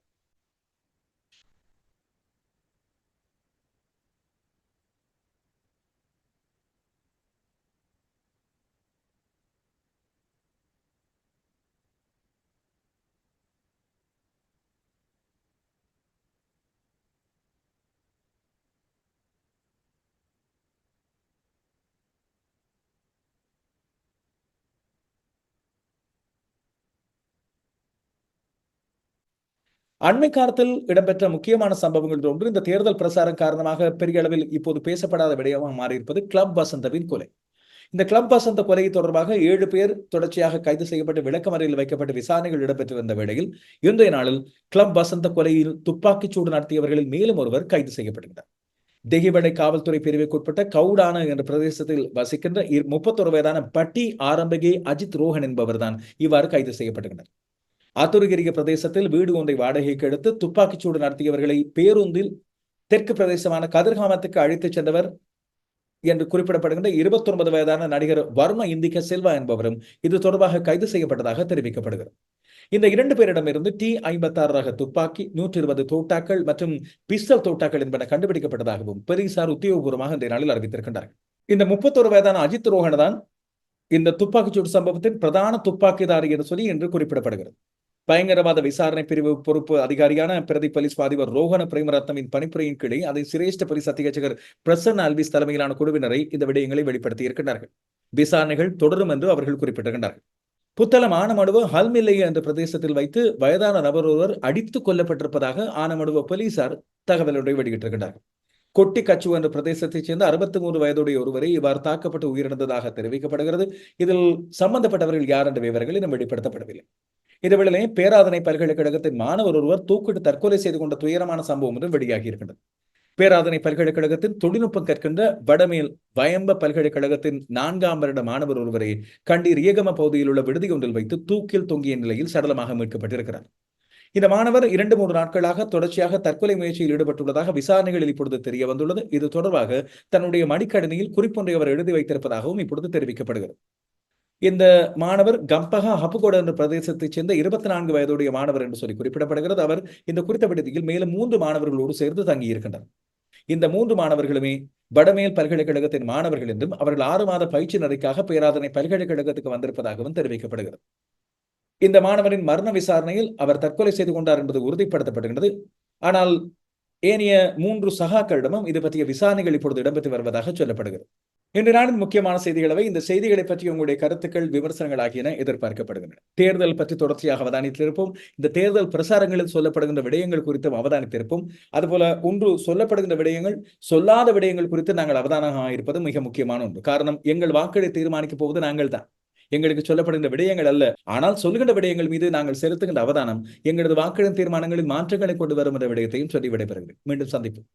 அண்மை காலத்தில் இடம்பெற்ற முக்கியமான சம்பவங்கள் ஒன்று இந்த தேர்தல் பிரசாரம் காரணமாக பெரிய அளவில் இப்போது பேசப்படாத விடயமாக மாறியிருப்பது கிளப் வசந்தவின் கொலை. இந்த கிளப் வசந்த கொலை தொடர்பாக ஏழு பேர் தொடர்ச்சியாக கைது செய்யப்பட்டு விளக்கமறையில் வைக்கப்பட்டு விசாரணைகள் இடம்பெற்று வந்த வேளையில் இன்றைய நாளில் கிளப் வசந்த கொலையில் துப்பாக்கிச் சூடு நடத்தியவர்களில் மேலும் ஒருவர் கைது செய்யப்படுகிறார். தெஹிவடை காவல்துறை பிரிவுக்குட்பட்ட கவுடான என்ற பிரதேசத்தில் வசிக்கின்ற இரு- முப்பத்தொரு வயதான பட்டி ஆரம்பகே அஜித் ரோஹன் என்பவர்தான் இவ்வாறு கைது செய்யப்பட்டுள்ளனர் ஆத்துருகிரிய பிரதேசத்தில் வீடு ஒன்றை வாடகைக்கு எடுத்து துப்பாக்கிச்சூடு நடத்தியவர்களை பேருந்தில் தெற்கு பிரதேசமான கதிர்காமத்துக்கு அழைத்துச் சென்றவர் என்று குறிப்பிடப்படுகின்ற 29 வயதான நடிகர் வர்ம இந்திக செல்வா என்பவரும் இது தொடர்பாக கைது செய்யப்பட்டதாக தெரிவிக்கப்படுகிறது. இந்த இரண்டு பேரிடமிருந்து டி ஐம்பத்தாறு ரக துப்பாக்கி நூற்றி இருபது தோட்டாக்கள் மற்றும் பிஸ்டல் தோட்டாக்கள் என்பன கண்டுபிடிக்கப்பட்டதாகவும் பெரிசார் உத்தியோகபூர்வமாக இந்த நாளில் அறிவித்திருக்கின்றார்கள். இந்த முப்பத்தொரு வயதான அஜித் ரோஹன் தான் இந்த துப்பாக்கிச்சூடு சம்பவத்தின் பிரதான துப்பாக்கிதாரி என்று சொல்லி இன்று குறிப்பிடப்படுகிறது. பயங்கரவாத விசாரணை பிரிவு பொறுப்பு அதிகாரியான பிரதி போலீஸ் அதிபர் ரோஹன பிரேமரத்னமின் பணிப்புரையின் கீழே அதை சிரேஷ்ட போலீஸ் அத்தியட்சகர் பிரசன் அல்விஸ் தலைமையிலான குழுவினரை இந்த விடயங்களை வெளிப்படுத்தி இருக்கின்றார்கள். விசாரணைகள் தொடரும் என்று அவர்கள் குறிப்பிட்டிருக்கின்றார்கள். புத்தளம் ஆனமடுவு ஹல்மில்லை என்ற பிரதேசத்தில் வைத்து வயதான நபர் ஒருவர் அடித்துக் கொல்லப்பட்டிருப்பதாக ஆனமடுவ போலீசார் தகவலொன்றை வெளியிட்டிருக்கின்றார்கள். கொட்டி கச்சு என்ற பிரதேசத்தைச் சேர்ந்த அறுபத்தி மூன்று வயதுடைய ஒருவரை இவ்வாறு தாக்கப்பட்டு உயிரிழந்ததாக தெரிவிக்கப்படுகிறது. இதில் சம்பந்தப்பட்டவர்கள் யார் என்ற விவரங்கள் இன்னும் வெளிப்படுத்தப்படவில்லை. இதேவேளை பேராதனை பல்கலைக்கழகத்தின் மாணவர் ஒருவர் தூக்கிட்டு தற்கொலை செய்து கொண்ட துயரமான சம்பவம் ஒன்றும் வெளியாகி இருக்கின்றது பேராதனை பல்கலைக்கழகத்தின் தொழில்நுட்பம் கற்கின்ற வடமேல் வயம்ப பல்கலைக்கழகத்தின் நான்காம் வருட மாணவர் ஒருவரை கண்டீர் ஏகம பகுதியில் உள்ள விடுதி ஒன்றில் வைத்து தூக்கில் தொங்கிய நிலையில் சடலமாக மீட்கப்பட்டிருக்கிறார். இந்த மாணவர் இரண்டு மூன்று நாட்களாக தொடர்ச்சியாக தற்கொலை முயற்சியில் ஈடுபட்டுள்ளதாக விசாரணைகளில் இப்பொழுது தெரிய வந்துள்ளது. இது தொடர்பாக தன்னுடைய மடிக்கணினியில் குறிப்பொன்றை அவர் எழுதி வைத்திருப்பதாகவும் இப்பொழுது தெரிவிக்கப்படுகிறது. இந்த மாணவர் கம்பகா ஹப்புகோட என்ற பிரதேசத்தைச் சேர்ந்த இருபத்தி நான்கு வயதுடைய மாணவர் என்று சொல்லி குறிப்பிடப்படுகிறது. அவர் இந்த குறித்த விடுதியில் மேலும் மூன்று மாணவர்களோடு சேர்ந்து தங்கியிருக்கின்றனர் இந்த மூன்று மாணவர்களுமே வடமேல் பல்கலைக்கழகத்தின் மாணவர்கள் என்றும் அவர்கள் ஆறு மாத பயிற்சி நடைக்காக பேராதனை பல்கலைக்கழகத்துக்கு வந்திருப்பதாகவும் தெரிவிக்கப்படுகிறது. இந்த மாணவரின் மரண விசாரணையில் அவர் தற்கொலை செய்து கொண்டார் என்பது உறுதிப்படுத்தப்படுகின்றது. ஆனால் ஏனைய மூன்று சகாக்களிடமும் இது பற்றிய விசாரணைகள் இப்பொழுது இடம்பெற்று வருவதாக சொல்லப்படுகிறது. இன்று நாளின் முக்கியமான செய்திகளவை இந்த செய்திகளை பற்றி உங்களுடைய கருத்துக்கள் விமர்சனங்கள் ஆகியன எதிர்பார்க்கப்படுகின்றன. தேர்தல் பற்றி தொடர்ச்சியாக அவதானித்திருப்போம். இந்த தேர்தல் பிரசாரங்களில் சொல்லப்படுகின்ற விடயங்கள் குறித்தும் அவதானித்திருப்போம். அதுபோல ஒன்று சொல்லப்படுகின்ற விடயங்கள் சொல்லாத விடயங்கள் குறித்து நாங்கள் அவதானமாக இருப்பது மிக முக்கியமான ஒன்று. காரணம் எங்கள் வாக்களை தீர்மானிக்கப் போவது நாங்கள் தான் எங்களுக்கு சொல்லப்படுகின்ற விடயங்கள் அல்ல. ஆனால் சொல்கின்ற விடயங்கள் மீது நாங்கள் செலுத்துகின்ற அவதானம் எங்களது வாக்களின் தீர்மானங்களில் மாற்றங்களை கொண்டு வரும் என்ற விடயத்தையும் சொல்லி விடைபெறுகிறேன். மீண்டும் சந்திப்போம்.